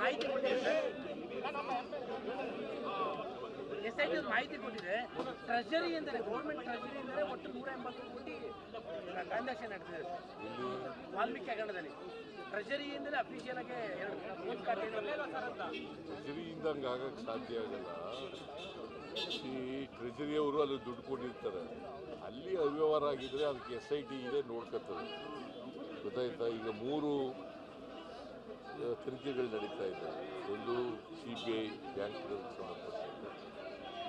ಮಾಹಿತಿ ಕೊಟ್ಟಿದೆ. S I T ಮಾಹಿತಿ ಕೊಟ್ಟಿದೆ. ಅಂದರೆ ಗೌರ್ಮೆಂಟ್ ಟ್ರೆಜರಿಯಿಂದಲೇ ಒಟ್ಟು ನೂರ ಎಂಬತ್ತು ಕೋಟಿ ಟ್ರಾನ್ಸಾಕ್ಷನ್ ನಡೆದಿದೆ ವಾಲ್ಮೀಕಿ ಹಗರಣದಲ್ಲಿ. ಟ್ರೆಜರಿಯಿಂದಲೇ ಅಫಿಷಿಯಲ್ ಆಗಿ ಎರಡು ಒಂದು ಖಾತೆ ಟ್ರೆಜರಿಯಿಂದ ಹಂಗೆ ಆಗಕ್ಕೆ ಸಾಧ್ಯ ಆಗಲ್ಲ. ಈ ಟ್ರೆಜರಿಯವರು ಅಲ್ಲಿ ದುಡ್ಡು ಕೊಟ್ಟಿರ್ತಾರೆ. ಅಲ್ಲಿ ಅವ್ಯವಹಾರ ಆಗಿದ್ರೆ ಅದಕ್ಕೆ ಎಸ್ ಐ ಟಿ ಇದೆ ನೋಡ್ಕೊತದೆ. ಗೊತ್ತಾಯ್ತಾ? ಈಗ ಮೂರು ತನಿಖೆಗಳು ನಡೀತಾ ಇದೆ. ಒಂದು ಸಿ ಬಿ ಐ ಬ್ಯಾಂಕ್ಗಳಿಗೆ ಸಂಬಂಧಪಟ್ಟಂತೆ.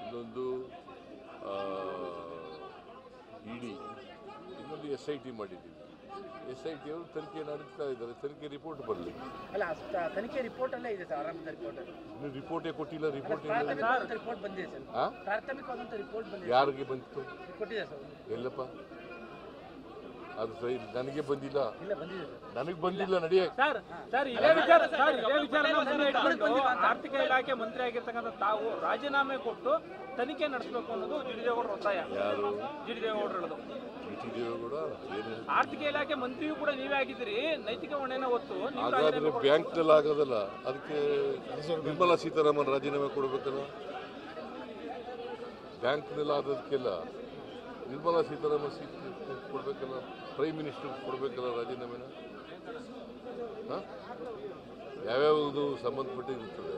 ಇನ್ನೊಂದು ಡಿ ಇನ್ನೊಂದು ಎಸ್ ಐ ಟಿ ಮಾಡಿದ್ದೀವಿ. ಎಸ್ ಐ ಟಿ ಅವರು ತನಿಖೆ ನಡೀತಾ ಇದ್ದಾರೆ. ತನಿಖೆ ರಿಪೋರ್ಟ್ ಬರಲಿ. ಅಲ್ಲ ತನಿಖೆ ರಿಪೋರ್ಟ್ ಅಲ್ಲೇ ಇದೆ ಸರ್ ರಿಪೋರ್ಟ್ ರಿಪೋರ್ಟೇ ಕೊಟ್ಟಿಲ್ಲ ರಿಪೋರ್ಟ್ ರಿಪೋರ್ಟ್ ಬಂದಿದೆ ಸರ್? ಪ್ರಾಥಮಿಕವಾದಂಥ ರಿಪೋರ್ಟ್ ಬಂದಿದೆ ಯಾರಿಗೆ ಬಂತು? ಕೊಟ್ಟಿದೆ ಸರ್. ಎಲ್ಲಪ್ಪ? ಅದು ಸರಿ ನನಗೆ ಬಂದಿಲ್ಲ. ಇಲ್ಲ ಬಂದಿದೆ ನನಗೆ ಬಂದಿಲ್ಲ ನಡೆಯ ಸರ್ ಸರ್ ಇದೇ ವಿಚಾರ ಸರ್ ಇದೇ ವಿಚಾರನ ಮುಂದೆ ಇಟ್ಕೊಂಡು ಆರ್ಥಿಕ ಇಲಾಖೆ ಮಂತ್ರಿ ಆಗಿರ್ತಕ್ಕಂಥ ತಾವು ರಾಜೀನಾಮೆ ಕೊಟ್ಟು ತನಿಖೆ ನಡೆಸಬೇಕು ಅನ್ನೋದು ಜಿಡಿದೇಗೌಡರ ಒತ್ತಾಯ. ಯಾರು? ಜಿಡಿದೇಗೌಡರು ಹೇಳೋದು. ಬಿ ಟಿ ದೇವೇಗೌಡ ಆರ್ಥಿಕ ಇಲಾಖೆ ಮಂತ್ರಿಯೂ ಕೂಡ ನೀವೇ ಆಗಿದ್ದೀರಿ ನೈತಿಕ ಹೊಣೆನ ಹೊತ್ತು ನೀವು ಹಾಗಾದ್ರೆ. ಬ್ಯಾಂಕ್ನಲ್ಲಿ ಆಗೋದಲ್ಲ ಅದಕ್ಕೆ ನಿರ್ಮಲಾ ಸೀತಾರಾಮನ್ ರಾಜೀನಾಮೆ ಕೊಡಬೇಕಲ್ಲ? ಬ್ಯಾಂಕ್ನಲ್ಲಿ ಆದದಕ್ಕೆಲ್ಲ ನಿರ್ಮಲಾ ಸೀತಾರಾಮನ್ ಸೀಟ್ ಕೊಡಬೇಕಲ್ಲ? ಪ್ರೈಮ್ ಮಿನಿಸ್ಟರ್ ಕೊಡಬೇಕಲ್ಲ ರಾಜೀನಾಮೆನ ಯಾವ್ಯಾವುದು ಸಂಬಂಧಪಟ್ಟಿರುತ್ತದೆ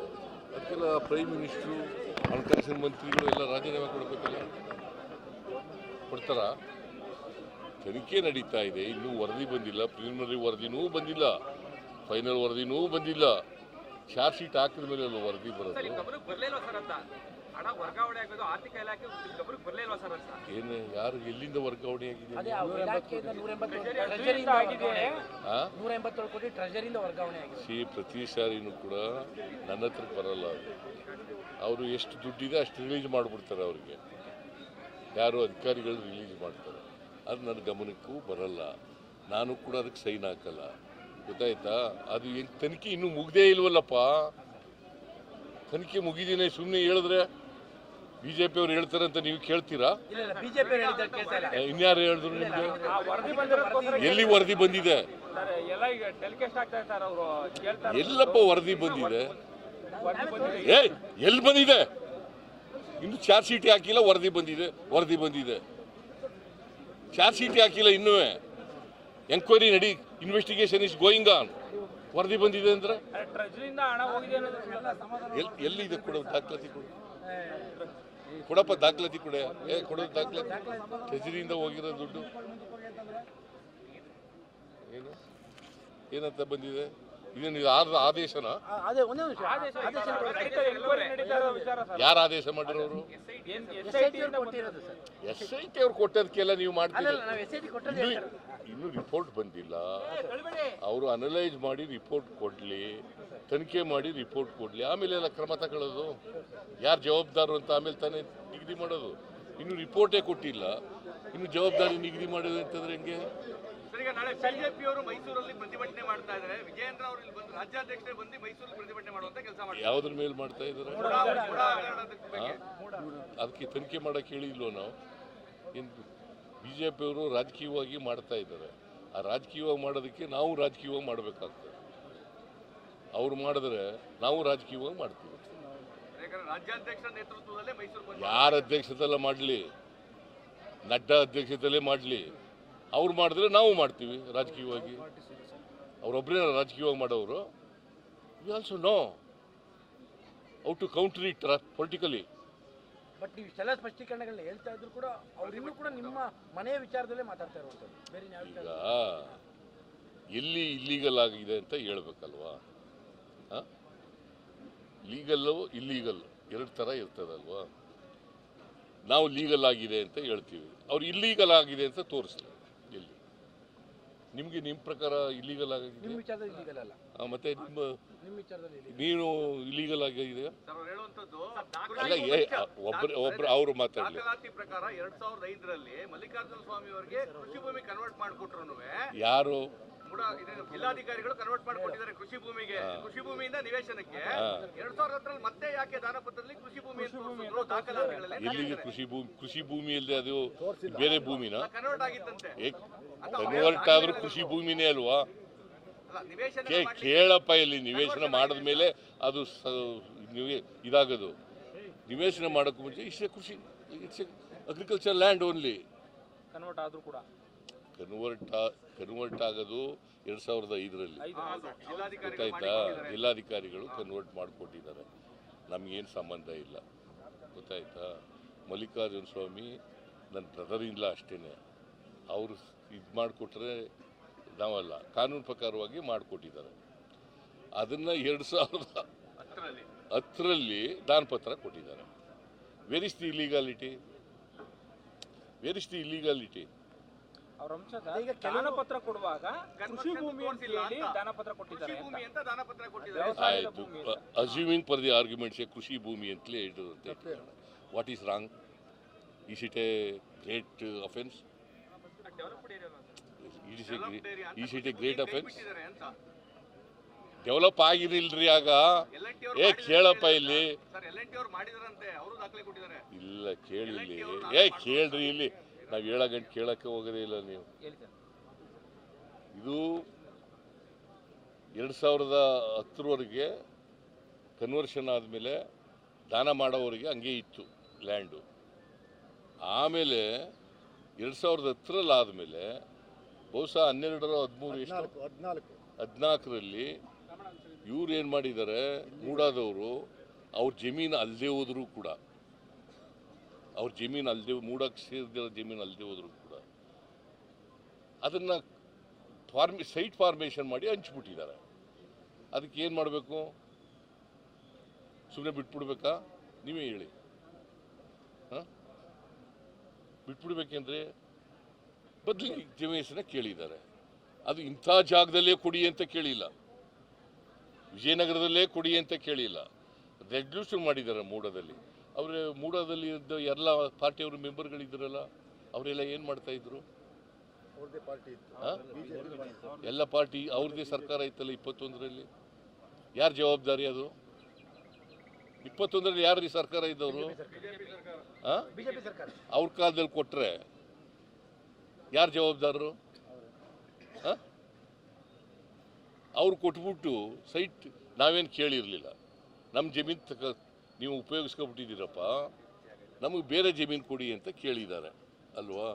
ಅದಕ್ಕೆಲ್ಲ ಪ್ರೈಮ್ ಮಿನಿಸ್ಟ್ರು ಹಣಕಾಸಿನ ಮಂತ್ರಿಗಳು ಎಲ್ಲ ರಾಜೀನಾಮೆ ಕೊಡಬೇಕಲ್ಲ? ಕೊಡ್ತಾರ? ತನಿಖೆ ನಡೀತಾ ಇದೆ. ಇನ್ನೂ ವರದಿ ಬಂದಿಲ್ಲ. ಪ್ರಿಲಿಮಿನರಿ ವರದಿನೂ ಬಂದಿಲ್ಲ. ಫೈನಲ್ ವರದಿನೂ ಬಂದಿಲ್ಲ. ಚಾರ್ಜ್ ಶೀಟ್ ಹಾಕಿದ ಮೇಲೆ ವರದಿ ಬರೋದು. ಹಣ ವರ್ಗಾವಣೆ ಆಗೋದು ಆರ್ಥಿಕ ಇಲಾಖೆ ಬರ್ಲಿಲ್ವಾ ಸರ್ ಅಂತ? ಏನು ಯಾರು ಎಲ್ಲಿಂದ ವರ್ಗಾವಣೆ ಆಗಿದೆ? ನೂರ ಎಂಬತ್ತೇಳು ಕೋಟಿ ವರ್ಗಾವಣೆ ಆಗಿದೆ. ಸಿ ಪ್ರತಿ ಸಾರಿನೂ ಕೂಡ ನನ್ನ ಹತ್ರ ಬರಲ್ಲ ಅದು. ಅವರು ಎಷ್ಟು ದುಡ್ಡಿದೆ ಅಷ್ಟು ರಿಲೀಸ್ ಮಾಡಿಬಿಡ್ತಾರೆ ಅವ್ರಿಗೆ. ಯಾರು ಅಧಿಕಾರಿಗಳು ರಿಲೀಸ್ ಮಾಡ್ತಾರೆ. ಅದು ನನ್ನ ಗಮನಕ್ಕೂ ಬರಲ್ಲ. ನಾನು ಕೂಡ ಅದಕ್ಕೆ ಸೈನ್ ಹಾಕಲ್ಲ. ಗೊತ್ತಾಯ್ತಾ? ಅದು ಏನು ತನಿಖೆ ಇನ್ನೂ ಮುಗ್ದೇ ಇಲ್ವಲ್ಲಪ್ಪ? ತನಿಖೆ ಮುಗಿದಿನೇ ಸುಮ್ಮನೆ ಹೇಳಿದ್ರೆ ಬಿ ಅವರು ಪಿಯವ್ರು ಹೇಳ್ತಾರೆ ಅಂತ ನೀವು ಕೇಳ್ತೀರಾ? ಇಲ್ಲ ಇಲ್ಲ ಬಿಜೆಪಿ ಹೇಳಿದ್ರೆ ಕೇಳ್ತಾ ಇಲ್ಲ. ಇನ್ಯಾರು ಹೇಳಿದ್ರು ನಿಮಗೆ? ಎಲ್ಲಿ ವರದಿ ಬಂದಿದೆ? ಸರ್ ಎಲ್ಲ ಈಗ ಟೆಲಿಕಾಸ್ಟ್ ಆಗ್ತಾ ಇರ್ತಾರೆ ಅವರು ಕೇಳ್ತಾರೆ ಎಲ್ಲಪ್ಪ ವರದಿ ಬಂದಿದೆ? ಏ ಎಲ್ಲಿ ಬಂದಿದೆ? ಇನ್ನು ಚಾರ್ಜ್ ಶೀಟ್ ಹಾಕಿಲ್ಲ ವರದಿ ಬಂದಿದೆ ವರದಿ ಬಂದಿದೆ. ಚಾರ್ಜ್ ಶೀಟ್ ಹಾಕಿಲ್ಲ ಇನ್ನೂ. ಎಂಕ್ವೈರಿ ನಡಿ ಇನ್ವೆಸ್ಟಿಗೇಷನ್ ಇಸ್ ಗೋಯಿಂಗ್ ಆನ್ ವರದಿ ಬಂದಿದೆ ಅಂದ್ರೆ? ಎಲ್ಲಿ ಹಣ ಹೋಗಿದೆ ಅನ್ನೋದು ಎಲ್ ಎಲ್ಲಿದೆ ಕೊಡೋ ದಾಖಲಾತಿ ಕೊಡು. ಕೊಡಪ್ಪ ದಾಖಲಾತಿ ಕೊಡ. ಏ ಕೊಡೋದು ದಾಖಲಾತಿ. ಟ್ರೆಜರಿಯಿಂದ ಹೋಗಿರೋ ದುಡ್ಡು. ಏನು? ಏನಂತ ಬಂದಿದೆ? ಇದೇನು ಇದು ಆದ ಆದೇಶನ? ಯಾರು ಆದೇಶ ಮಾಡಿರೋರು? ಎಸ್ ಐ ಟಿ ಅವ್ರು ಕೊಟ್ಟದಕ್ಕೆಲ್ಲ ನೀವು ಮಾಡ್ತೀರಿ? ಇನ್ನೂ ರಿಪೋರ್ಟ್ ಬಂದಿಲ್ಲ. ಅವರು ಅನಲೈಸ್ ಮಾಡಿ ರಿಪೋರ್ಟ್ ಕೊಡಲಿ. ತನಿಖೆ ಮಾಡಿ ರಿಪೋರ್ಟ್ ಕೊಡಲಿ. ಆಮೇಲೆ ಎಲ್ಲ ಕ್ರಮ ತಗೊಳ್ಳೋದು. ಯಾರು ಜವಾಬ್ದಾರು ಅಂತ ಆಮೇಲೆ ತಾನೇ ನಿಗದಿ ಮಾಡೋದು. ಇನ್ನು ರಿಪೋರ್ಟೇ ಕೊಟ್ಟಿಲ್ಲ. ಇನ್ನು ಜವಾಬ್ದಾರಿ ನಿಗದಿ ಮಾಡೋದು ಅಂತಂದ್ರೆ ಹೆಂಗೆ? ಯಾವ್ದ್ರ ಮೇಲೆ ಮಾಡ್ತಾ ಇದ್ದಾರೆ? ಅದಕ್ಕೆ ತನಿಖೆ ಮಾಡಕ್ಕೆ ಹೇಳಿಲ್ವೋ ನಾವು? ಏನು ಬಿ ಜೆ ಪಿಯವರು ರಾಜಕೀಯವಾಗಿ ಮಾಡ್ತಾ ಇದ್ದಾರೆ. ಆ ರಾಜಕೀಯವಾಗಿ ಮಾಡೋದಕ್ಕೆ ನಾವು ರಾಜಕೀಯವಾಗಿ ಮಾಡಬೇಕಾಗ್ತದೆ. ಅವ್ರು ಮಾಡಿದ್ರೆ ನಾವು ರಾಜಕೀಯವಾಗಿ ಮಾಡ್ತೀವಿ. ಯಾರ ಅಧ್ಯಕ್ಷತೆಲ್ಲ ಮಾಡಲಿ ನಡ್ಡಾ ಅಧ್ಯಕ್ಷತೆಯಲ್ಲೇ ಮಾಡಲಿ ಅವ್ರು ಮಾಡಿದ್ರೆ ನಾವು ಮಾಡ್ತೀವಿ ರಾಜಕೀಯವಾಗಿ. ಅವರೊಬ್ಬರೇ ರಾಜಕೀಯವಾಗಿ ಮಾಡೋರು. We also know how to counter it politically but ನೀವು ಇಷ್ಟೆಲ್ಲ ಸ್ಪಷ್ಟೀಕರಣಗಳನ್ನ ಹೇಳ್ತಾ ಇದ್ರು ಕೂಡ ಅವರಿನ್ನೂ ಇನ್ನೂ ಕೂಡ ನಿಮ್ಮ ಮನೆಯ ವಿಚಾರದಲ್ಲೇ ಮಾತಾಡ್ತಾ ಇರುವಂಥದ್ದು. ಬೇರೆ ಯಾವ ವಿಚಾರ ಈಗ ಎಲ್ಲಿ ಇಲ್ಲೀಗಲ್ ಆಗಿದೆ ಅಂತ ಹೇಳ್ಬೇಕಲ್ವಾ? ಲೀಗಲ್ಲು ಇಲ್ಲೀಗಲ್ ಎರಡು ಥರ ಇರ್ತದಲ್ವಾ? ನಾವು ಲೀಗಲ್ ಆಗಿದೆ ಅಂತ ಹೇಳ್ತೀವಿ. ಅವ್ರು ಇಲ್ಲೀಗಲ್ ಆಗಿದೆ ಅಂತ ತೋರಿಸ್ತಾರೆ ಇಲ್ಲಿ. ನಿಮಗೆ ನಿಮ್ಮ ಪ್ರಕಾರ ಇಲ್ಲೀಗಲ್ ಆಗಿದೆ? ನಿಮ್ಮ ವಿಚಾರದಲ್ಲಿ ಇಲ್ಲಿಗಲ್ಲ ಅಲ್ಲ. ಮತ್ತೆ ನಿಮ್ಮ ನಿಮ್ಮ ವಿಚಾರದಲ್ಲಿ ಇಲ್ಲಿ ನೀನು ಇಲ್ಲೀಗಲ್ ಆಗಿದೆ ಸರ್ ಅವ್ರು ಹೇಳುವಂತದ್ದು ಅಲ್ಲ ಏ ಒಬ್ಬರು ಒಬ್ರು ಅವರು ಮಾತಾಡಲಿ. ಪ್ರಕಾರ ಎರಡ್ ಸಾವಿರದ ಐದರಲ್ಲಿ ಮಲ್ಲಿಕಾರ್ಜುನ ಸ್ವಾಮಿ ಅವರಿಗೆ ಕೃಷಿ ಭೂಮಿ ಕನ್ವರ್ಟ್ ಮಾಡಿಕೊಟ್ರು ಯಾರು? ಇದು ಜಿಲ್ಲಾಧಿಕಾರಿಗಳು ಕನ್ವರ್ಟ್ ಮಾಡಿಕೊಂಡಿದ್ದಾರೆ ಕೃಷಿ ಭೂಮಿಗೆ. ಕೃಷಿ ಭೂಮಿಯಿಂದ ನಿವೇಶನಕ್ಕೆ ಎರಡ್ ಸಾವಿರದ ಹತ್ತರಲ್ಲಿ ಮತ್ತೆ ಯಾಕೆ ದಾನಪತ್ರದಲ್ಲಿ ಕೃಷಿ ಭೂಮಿ ಅಂತ ತೋರಿಸಿದ್ರು ದಾಖಲಾತಿಗಳಲ್ಲಿ? ಎಲ್ಲಿಗೆ ಕೃಷಿ ಭೂಮಿ ಕೃಷಿ ಭೂಮಿ ಇಲ್ಲದೆ ಅದು ಬೇರೆ ಭೂಮಿನ? ಕನ್ವರ್ಟ್ ಆಗಿತ್ತಂತೆ. ಕನ್ವರ್ಟ್ ಆದ್ರೂ ಕೃಷಿ ಭೂಮಿನೇ ಅಲ್ವಾ? ಕೇಳಪ್ಪ ಇಲ್ಲಿ ನಿವೇಶನ ಮಾಡಿದ ಮೇಲೆ ಅದು ಇದಾಗೋದು. ನಿವೇಶನ ಮಾಡೋಕ್ಕೂ ಮುಂಚೆ ಇಷ್ಟೇ ಕೃಷಿ it's agriculture land only convert ಆದ್ರೂ ಕೂಡ. ಕನ್ವರ್ಟ್ ಕನ್ವರ್ಟ್ ಆಗೋದು ಎರಡು ಸಾವಿರದ ಐದರಲ್ಲಿ. ಜಿಲ್ಲಾಧಿಕಾರಿಗಳು ಗೊತ್ತಾಯ್ತಾ? ಜಿಲ್ಲಾಧಿಕಾರಿಗಳು ಕನ್ವರ್ಟ್ ಮಾಡಿಕೊಟ್ಟಿದ್ದಾರೆ. ನಮಗೇನು ಸಂಬಂಧ ಇಲ್ಲ. ಗೊತ್ತಾಯ್ತಾ? ಮಲ್ಲಿಕಾರ್ಜುನ ಸ್ವಾಮಿ ನನ್ನ ಬ್ರದರ್ ಇಲ್ಲ ಅಷ್ಟೇ ಅವರು ಇದು ಮಾಡಿಕೊಟ್ರೆ ನಾವಲ್ಲ. ಕಾನೂನು ಪ್ರಕಾರವಾಗಿ ಮಾಡಿಕೊಟ್ಟಿದ್ದಾರೆ. ಅದನ್ನು ಎರಡು ಸಾವಿರದ ಹತ್ತರಲ್ಲಿ. ದಾನಪತ್ರ ಕೊಟ್ಟಿದ್ದಾರೆ. Where is is the illegality where is is the illegality ಅವ್ರ ಅಂಶದ ದಾನ ಪತ್ರ ಕೊಡುವಾಗ ಕೃಷಿ ಭೂಮಿ ಅಂತ ಹೇಳಿ ದಾನ ಪತ್ರ ಕೊಟ್ಟಿದ್ದಾರೆ. ಭೂಮಿ ಅಂತ ದಾನಪತ್ರ ಕೊಟ್ಟಿದ್ದಾರೆ. ವ್ಯವಸಾಯದ ಭೂಮಿ ಅಂತ. ಅಸ್ಯೂಮಿಂಗ್ ಫಾರ್ ದಿ ಆರ್ಗ್ಯುಮೆಂಟ್ಸ್ ಕೃಷಿ ಭೂಮಿ ಅಂತಲೇ ಇಡು what is wrong is it a great offence is is it a great offence ಬಿಟ್ಟಿದ್ದಾರೆ ಅಂತ. ಡೆವಲಪ್ ಆಗಿರಲಿಲ್ರಿ ಆಗ. ಎಲ್ ಟಿ ಏ ಕೇಳಪ್ಪ ಇಲ್ಲಿ. ಸರ್ ಎಲ್ ಎನ್ ಟಿ ಅವ್ರು ಮಾಡಿದಾರಂತೆ ಅವರು ದಾಖಲೆ ಕೊಟ್ಟಿದ್ದಾರೆ. ಇಲ್ಲ ಕೇಳಿಲ್ಲಿ ಏ ಕೇಳ್ರಿ ಇಲ್ಲಿ. ನಾವು ಹೇಳೋ ಗಂಟೆ ಕೇಳಕ್ಕೆ ಹೋಗೋದೇ ಇಲ್ಲ ನೀವು. ಇದು ಎರಡು ಸಾವಿರದ ಹತ್ತರವರೆಗೆ ಕನ್ವರ್ಷನ್ ಆದಮೇಲೆ ದಾನ ಮಾಡೋವರಿಗೆ ಹಂಗೆ ಇತ್ತು ಲ್ಯಾಂಡು. ಆಮೇಲೆ ಎರಡು ಸಾವಿರದ ಹತ್ತರಲ್ಲಿ ಆದಮೇಲೆ ಬಹುಶಃ ಹನ್ನೆರಡರ ಹದಿಮೂರು ಎಷ್ಟು ಹದಿನಾಲ್ಕರಲ್ಲಿ ಇವ್ರು ಏನು ಮಾಡಿದ್ದಾರೆ ಮೂಡಾದವರು ಅವ್ರ ಜಮೀನು ಅಲ್ಲದೆ ಹೋದರೂ ಕೂಡ. ಅವ್ರ ಜಮೀನು ಅಲ್ಲದೆ ಮೂಡಕ್ಕೆ ಸೇರಿದಿರೋ ಜಮೀನು ಅಲ್ಲದೆ ಹೋದರೂ ಕೂಡ. ಅದನ್ನು ಫಾರ್ಮಿ, ಸೈಟ್ ಫಾರ್ಮೇಷನ್ ಮಾಡಿ ಹಂಚ್ಬಿಟ್ಟಿದ್ದಾರೆ. ಅದಕ್ಕೆ ಏನು ಮಾಡಬೇಕು? ಸುಮ್ಮನೆ ಬಿಟ್ಬಿಡ್ಬೇಕಾ? ನೀವೇ ಹೇಳಿ. ಹಾಂ? ಬಿಟ್ಬಿಡ್ಬೇಕೆಂದ್ರೆ ಬದಲಿಗೆ ಜಮೀಸನ್ನ ಕೇಳಿದ್ದಾರೆ. ಅದು ಇಂಥ ಜಾಗದಲ್ಲೇ ಕೊಡಿ ಅಂತ ಕೇಳಿಲ್ಲ. ವಿಜಯನಗರದಲ್ಲೇ ಕೊಡಿ ಅಂತ ಕೇಳಿಲ್ಲ. ರೆಡ್ಯೂಷನ್ ಮಾಡಿದ್ದಾರೆ ಮೂಡದಲ್ಲಿ. ಅವರೇ ಮೂಡದಲ್ಲಿ ಇದ್ದ ಎಲ್ಲ ಪಾರ್ಟಿಯವರು ಮೆಂಬರ್ಗಳಿದ್ರಲ್ಲ ಅವರೆಲ್ಲ ಏನು ಮಾಡ್ತಾ ಇದ್ರು? ಆ? ಎಲ್ಲ ಪಾರ್ಟಿ ಅವ್ರದ್ದೇ ಸರ್ಕಾರ ಇತ್ತಲ್ಲ ಇಪ್ಪತ್ತೊಂದರಲ್ಲಿ? ಯಾರ ಜವಾಬ್ದಾರಿ ಅದು? ಇಪ್ಪತ್ತೊಂದರಲ್ಲಿ ಯಾರು ಸರ್ಕಾರ ಇದ್ದವರು? ಅವ್ರ ಕಾಲದಲ್ಲಿ ಕೊಟ್ಟರೆ ಯಾರು ಜವಾಬ್ದಾರರು? ಅವ್ರು ಕೊಟ್ಬಿಟ್ಟು ಸೈಟ್ ನಾವೇನು ಕೇಳಿರಲಿಲ್ಲ. ನಮ್ಮ ಜಮೀನು ತಕ ನೀವು ಉಪಯೋಗಿಸ್ಕೊಬಿಟ್ಟಿದ್ದೀರಪ್ಪ ನಮಗೆ ಬೇರೆ ಜಮೀನು ಕೊಡಿ ಅಂತ ಕೇಳಿದ್ದಾರೆ ಅಲ್ವಾ?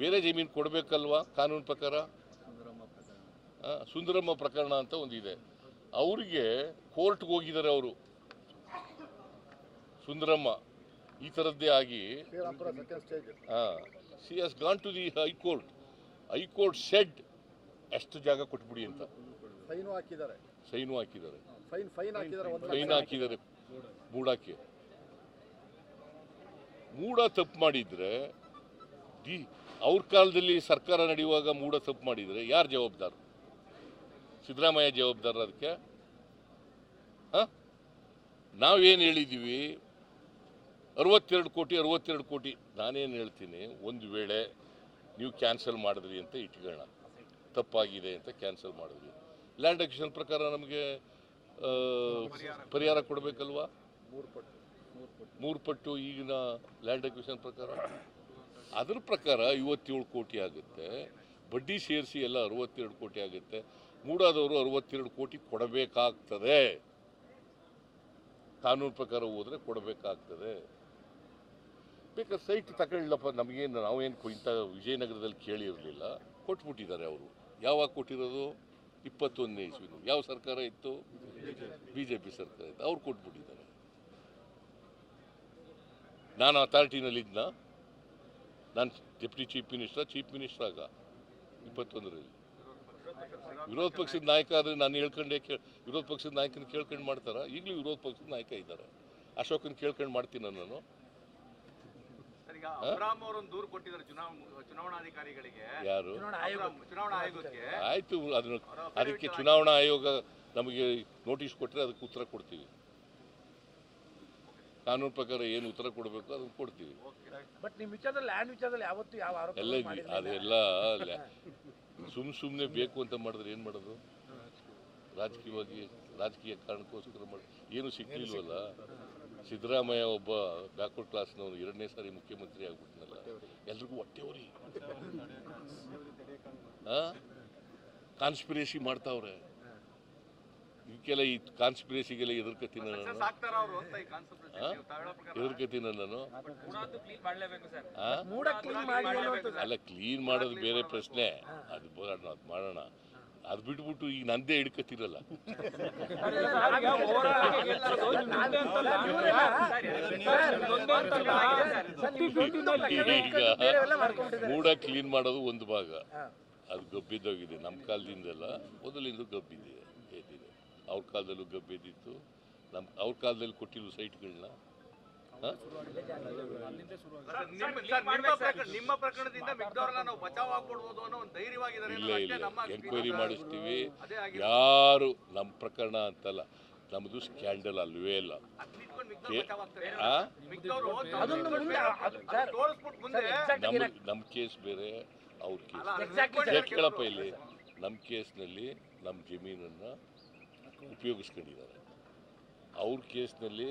ಬೇರೆ ಜಮೀನು ಕೊಡಬೇಕಲ್ವಾ ಕಾನೂನು ಪ್ರಕಾರ? ಸುಂದರಮ್ಮ ಪ್ರಕರಣ ಅಂತ ಒಂದಿದೆ. ಅವರಿಗೆ ಕೋರ್ಟ್ಗೆ ಹೋಗಿದ್ದಾರೆ ಅವರು. ಸುಂದರಮ್ಮ ಈ ಥರದ್ದೇ ಆಗಿ ಹಾಂ C S gone to the high court high court said ಎಷ್ಟು ಜಾಗ ಕೊಟ್ಬಿಡಿ ಅಂತ. ಸೈನು ಹಾಕಿದ್ದಾರೆ. ಸೈನು ಹಾಕಿದ್ದಾರೆ. ಫೈನ್ ಫೈನ್ ಹಾಕಿದ್ದಾರೆ ಒಂದು ಫೈನ್ ಹಾಕಿದ್ದಾರೆ. ಮೂಡಕ್ಕೆ. ಮೂಡ ತಪ್ಪು ಮಾಡಿದ್ರೆ ಡಿ ಅವ್ರ ಕಾಲದಲ್ಲಿ ಸರ್ಕಾರ ನಡೆಯುವಾಗ ಮೂಡ ತಪ್ಪು ಮಾಡಿದ್ರೆ ಯಾರು ಜವಾಬ್ದಾರ? ಸಿದ್ದರಾಮಯ್ಯ ಜವಾಬ್ದಾರ ಅದಕ್ಕೆ? ಹಾಂ? ನಾವೇನು ಹೇಳಿದ್ದೀವಿ ಅರವತ್ತೆರಡು ಕೋಟಿ ಅರವತ್ತೆರಡು ಕೋಟಿ. ನಾನೇನು ಹೇಳ್ತೀನಿ, ಒಂದು ವೇಳೆ ನೀವು ಕ್ಯಾನ್ಸಲ್ ಮಾಡಿದ್ರಿ ಅಂತ ಇಟ್ಕೊಳ್ಳೋಣ. ತಪ್ಪಾಗಿದೆ ಅಂತ ಕ್ಯಾನ್ಸಲ್ ಮಾಡಿದ್ವಿ ಲ್ಯಾಂಡ್ ಅಕ್ವಿಷನ್ ಪ್ರಕಾರ ನಮಗೆ ಪರಿಹಾರ ಕೊಡಬೇಕಲ್ವಾ? ಮೂರು ಪಟ್ಟು ಈಗಿನ ಲ್ಯಾಂಡ್ ಅಕ್ವಿಷನ್ ಪ್ರಕಾರ? ಅದರ ಪ್ರಕಾರ ಐವತ್ತೇಳು ಕೋಟಿ ಆಗುತ್ತೆ. ಬಡ್ಡಿ ಸೇರಿಸಿ ಎಲ್ಲ ಅರವತ್ತೆರಡು ಕೋಟಿ ಆಗುತ್ತೆ. ಮೂಡಾದವರು ಅರವತ್ತೆರಡು ಕೋಟಿ ಕೊಡಬೇಕಾಗ್ತದೆ. ಕಾನೂನು ಪ್ರಕಾರ ಹೋದರೆ ಕೊಡಬೇಕಾಗ್ತದೆ. ಬೇಕಾದ್ರೆ ಸೈಟ್ ತಗೊಳ್ಳಪ್ಪ ನಮಗೇನು, ನಾವೇನು ಇಂಥ ವಿಜಯನಗರದಲ್ಲಿ ಕೇಳಿರಲಿಲ್ಲ. ಕೊಟ್ಬಿಟ್ಟಿದ್ದಾರೆ ಅವರು. ಯಾವಾಗ ಕೊಟ್ಟಿರೋದು? ಇಪ್ಪತ್ತೊಂದನೇ ಇಸ್ವಿನ. ಯಾವ ಸರ್ಕಾರ ಇತ್ತು? ಬಿ ಜೆ ಪಿ ಸರ್ಕಾರ ಇತ್ತು. ಅವ್ರು ಕೊಟ್ಬಿಟ್ಟಿದ್ದಾರೆ. ನಾನು ಅಥಾರಿಟಿನಲ್ಲಿ ಇದ್ನ. ನಾನು deputy chief minister chief minister ಆಗ, ಇಪ್ಪತ್ತೊಂದರಲ್ಲಿ. ವಿರೋಧ ಪಕ್ಷದ ನಾಯಕ ಆದರೆ ನಾನು ಹೇಳ್ಕೊಂಡೆ ಕೇ ವಿರೋಧ ಪಕ್ಷದ ನಾಯಕನ ಕೇಳ್ಕೊಂಡು ಮಾಡ್ತಾರ? ಈಗಲೂ ವಿರೋಧ ಪಕ್ಷದ ನಾಯಕ ಇದ್ದಾರೆ. ಅಶೋಕನ ಕೇಳ್ಕೊಂಡು ಮಾಡ್ತೀನಿ ನಾನು? ಈಗ ಅಬ್ರಾಮ್ ಅವರೊಂದು ದೂರು ಕೊಟ್ಟಿದ್ದಾರೆ ಚುನಾವಣಾ ಚುನಾವಣಾಧಿಕಾರಿಗಳಿಗೆ. ಯಾರು? ಚುನಾವಣಾ ಆಯೋಗಕ್ಕೆ. ಆಯ್ತು ಅದನ್ನು ಅದಕ್ಕೆ ಚುನಾವಣಾ ಆಯೋಗ ನಮಗೆ ನೋಟಿಸ್ ಕೊಟ್ಟರೆ ಅದಕ್ಕೆ ಉತ್ತರ ಕೊಡ್ತೀವಿ. ಕಾನೂನು ಪ್ರಕಾರ ಏನು ಉತ್ತರ ಕೊಡಬೇಕು ಅದನ್ನು ಕೊಡ್ತೀವಿ. ಬಟ್ ನಿಮ್ಮ ವಿಚಾರದಲ್ಲಿ ಲ್ಯಾಂಡ್ ವಿಚಾರದಲ್ಲಿ ಯಾವತ್ತು ಯಾವ ಆರೋಪ ಎಲ್ಲ ಇದ್ವಿ. ಅದೆಲ್ಲ ಸುಮ್ ಸುಮ್ಮನೆ ಬೇಕು ಅಂತ ಮಾಡಿದ್ರೆ ಏನು ಮಾಡೋದು? ರಾಜಕೀಯವಾಗಿ ರಾಜಕೀಯ ಕಾರಣಕ್ಕೋಸ್ಕರ ಮಾಡಿ ಏನು ಸಿಕ್ಲಿಲ್ವಲ್ಲ ಸಿದ್ದರಾಮಯ್ಯ ಒಬ್ಬ ಬ್ಯಾಕ್ವರ್ಡ್ ಕ್ಲಾಸ್ನವನು ಎರಡನೇ ಸಾರಿ ಮುಖ್ಯಮಂತ್ರಿ ಆಗ್ಬಿಟ್ನಲ್ಲ. ಎಲ್ರಿಗೂ ಹೊಟ್ಟೆವ್ರಿ? ಕಾನ್ಸ್ಪಿರೇಸಿ ಮಾಡ್ತಾವ್ರೆ. ಇದಕ್ಕೆಲ್ಲ ಈ ಕಾನ್ಸ್ಪಿರೇಸಿಗೆಲ್ಲ ಎದುರ್ಕತೀನಿ ನಾನು. ಎದುರ್ಕತೀನಿ ನಾನು. ಅಲ್ಲ ಕ್ಲೀನ್ ಮಾಡೋದು ಬೇರೆ ಪ್ರಶ್ನೆ. ಅದು ಅದು ಮಾಡೋಣ. ಅದು ಬಿಟ್ಬಿಟ್ಟು ಈಗ ನಂದೇ ಹಿಡ್ಕೊತಿರಲ್ಲ. ಈಗ. ಮೂಡ ಕ್ಲೀನ್ ಮಾಡೋದು ಒಂದು ಭಾಗ. ಅದು ಗಬ್ಬಿದ್ದೋಗಿದೆ. ನಮ್ಮ ಕಾಲದಿಂದೆಲ್ಲ ಮೊದಲಿಂದ ಗಬ್ಬಿದೆ ಅವ್ರ ಕಾಲದಲ್ಲೂ ಗಬ್ಬಿದ್ದಿತ್ತು. ನಮ್ಮ ಅವ್ರ ಕಾಲದಲ್ಲಿ ಕೊಟ್ಟಿರೋ ಸೈಟ್ಗಳನ್ನ ನಿಮ್ಮ ಸರ್, ನಿಮ್ಮ ಪ್ರಕರಣ ನಿಮ್ಮ ಪ್ರಕರಣದಿಂದ ನಾವು ಬಚಾವ್ ಆಗ್ಕೊಡ್ಬೋದು ಅನ್ನೋ ಒಂದು ಧೈರ್ಯವಾಗಿದ್ದಾರೆ ಇಲ್ಲ ಇಲ್ಲ ಅಷ್ಟೇ ನಮ್ಮ ಎಂಕ್ವೈರಿ ಮಾಡಿಸ್ತೀವಿ ಯಾರು ನಮ್ಮ ಪ್ರಕರಣ ಅಂತಲ್ಲ ನಮ್ಮದು ಸ್ಕ್ಯಾಂಡಲ್ ಅಲ್ವೇ ಇಲ್ಲ ನಮ್ಮ ನಮ್ಮ ಕೇಸ್ ಬೇರೆ. ಅವ್ರ ಕೇಸ್ ಕೇಳಪ್ಪ ಇಲ್ಲಿ? ನಮ್ಮ ಕೇಸ್ನಲ್ಲಿ ನಮ್ಮ ಜಮೀನನ್ನು ಉಪಯೋಗಿಸ್ಕೊಂಡಿದ್ದಾರೆ. ಅವ್ರ ಕೇಸ್ನಲ್ಲಿ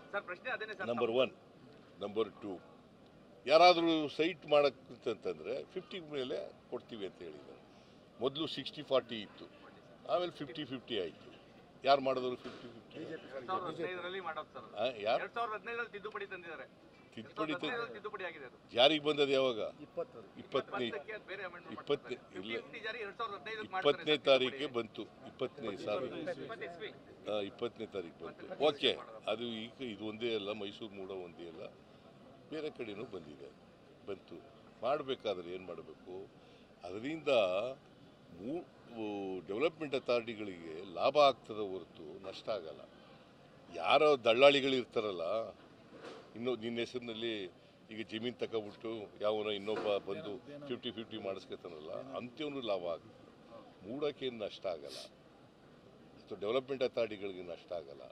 ಸರ್ ಪ್ರಶ್ನೆ ಅದೇನೆ sir number one number two ಯಾರಾದರೂ ಸೈಟ್ ಮಾಡೋಕ್ಕಂತಂದರೆ ಫಿಫ್ಟಿ ಮೇಲೆ ಕೊಡ್ತೀವಿ ಅಂತ ಹೇಳಿದ್ದಾರೆ. ಮೊದಲು ಸಿಕ್ಸ್ಟಿ ಫಾರ್ಟಿ ಇತ್ತು. ಆಮೇಲೆ ಫಿಫ್ಟಿ ಫಿಫ್ಟಿ ಆಯಿತು. ಯಾರು ಮಾಡಿದ್ರು ಫಿಫ್ಟಿ ಫಿಫ್ಟಿ ಯಾರು? ತಿದ್ದುಪಡಿ ತಂದಿದ್ದಾರೆ. ತಿದ್ದುಪಡಿ ತ- ಹದಿನೈದರಲ್ಲಿ ತಿದ್ದುಪಡಿ ಆಗಿದೆ ಅದು. ಜಾರಿಗೆ ಬಂದದ್ದು ಯಾವಾಗ? ಇಪ್ಪತ್ತು ಇಪ್ಪತ್ತನೇ. ಇಪ್ಪತ್ತನೇ ಮಾಡ್ತಾರೆ. ಇಲ್ಲ. 50 ಜಾರಿ ಎರಡ್ ಸಾವಿರದ ಇಪ್ಪತ್ತನೇ ತಾರೀಕಿಗೆ ಬಂತು. ಇಪ್ಪತ್ತನೇ ಸಾವಿರ ಇಪ್ಪತ್ತನೇ ತಾರೀಕು ಬಂತು. ಓಕೆ ಅದು ಈಗ ಇದು ಒಂದೇ ಅಲ್ಲ ಮೈಸೂರು ಮೂಡ ಒಂದೇ ಅಲ್ಲ. ಬೇರೆ ಕಡೆಯೂ ಬಂದಿದೆ ಬಂತು. ಮಾಡಬೇಕಾದ್ರೆ ಏನು ಮಾಡಬೇಕು? ಅದರಿಂದ ಮೂ ಡೆವಲಪ್ಮೆಂಟ್ ಅಥಾರಿಟಿಗಳಿಗೆ ಲಾಭ ಆಗ್ತದೆ ಹೊರತು ನಷ್ಟ ಆಗಲ್ಲ. ಯಾರೋ ದಳ್ಳಾಳಿಗಳು ಇರ್ತಾರಲ್ಲ ಇನ್ನು ನಿನ್ನ ಹೆಸರಿನಲ್ಲಿ ಈಗ ಜಮೀನು ತಗೊಬಿಟ್ಟು ಯಾವನೋ ಇನ್ನೊಬ್ಬ ಬಂದು ಫಿಫ್ಟಿ ಫಿಫ್ಟಿ ಮಾಡಿಸ್ಕೊತಾನಲ್ಲ ಅಂತ್ಯವನು ಲಾಭ ಆಗುತ್ತೆ. ಮೂಡೋಕ್ಕೇನು ನಷ್ಟ ಆಗಲ್ಲ. ಅಥವಾ ಡೆವಲಪ್ಮೆಂಟ್ ಅಥಾರಿಟಿಗಳಿಗೆ ನಷ್ಟ ಆಗಲ್ಲ.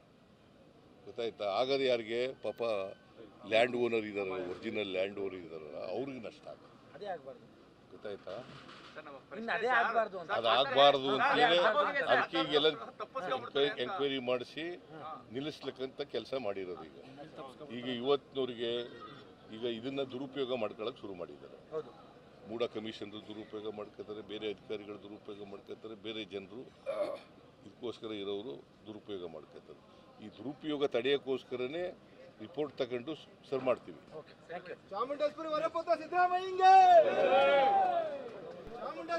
ಗೊತ್ತಾಯ್ತಾ? ಆಗದು ಯಾರಿಗೆ? ಪಾಪ ಲ್ಯಾಂಡ್ ಓನರ್ ಇದಾರಲ್ಲ ಒರಿಜಿನಲ್ ಲ್ಯಾಂಡ್ ಓನರ್ ಇದಾರಲ್ಲ ಅವ್ರಿಗೆ ನಷ್ಟ ಆಗಲ್ಲ. ಅದೇ ಆಗ್ಬಾರ್ದು. ಗೊತ್ತಾಯ್ತಾ? ಸರ್, ನಮ್ಮ ಇನ್ನು ಪ್ರಶ್ನೆ ಅದೇ ಸರ್, ಅಂತ. ಅದು ಆಗಬಾರ್ದು ಅಂತೇಳಿ. ಅದಕ್ಕೆ ಅಂತ. ಎಂಕ್ವೈರಿ ಮಾಡಿಸಿ ನಿಲ್ಲಿಸ್ಲಿಕ್ಕಂತ ಕೆಲಸ ಮಾಡಿರೋದು ಈಗ. ಈಗ ಇವತ್ತಿನವ್ರಿಗೆ ಈಗ ಇದನ್ನ ದುರುಪಯೋಗ ಮಾಡ್ಕೊಳಕ್ ಶುರು ಮಾಡಿದ್ದಾರೆ. ಹೌದು. ಮೂಡ ಕಮಿಷನ್ ದುರುಪಯೋಗ ಮಾಡ್ಕೋತಾರೆ ಬೇರೆ ಅಧಿಕಾರಿಗಳು ದುರುಪಯೋಗ ಮಾಡ್ಕೋತಾರೆ ಬೇರೆ ಜನರು ಇದಕ್ಕೋಸ್ಕರ ಇರೋರು ದುರುಪಯೋಗ ಮಾಡ್ಕೊತಾರೆ. ಈ ದುರುಪಯೋಗ ತಡೆಯೋಕ್ಕೋಸ್ಕರನೇ ರಿಪೋರ್ಟ್ ತಗೊಂಡು ಸರ್ ಮಾಡ್ತೀವಿ.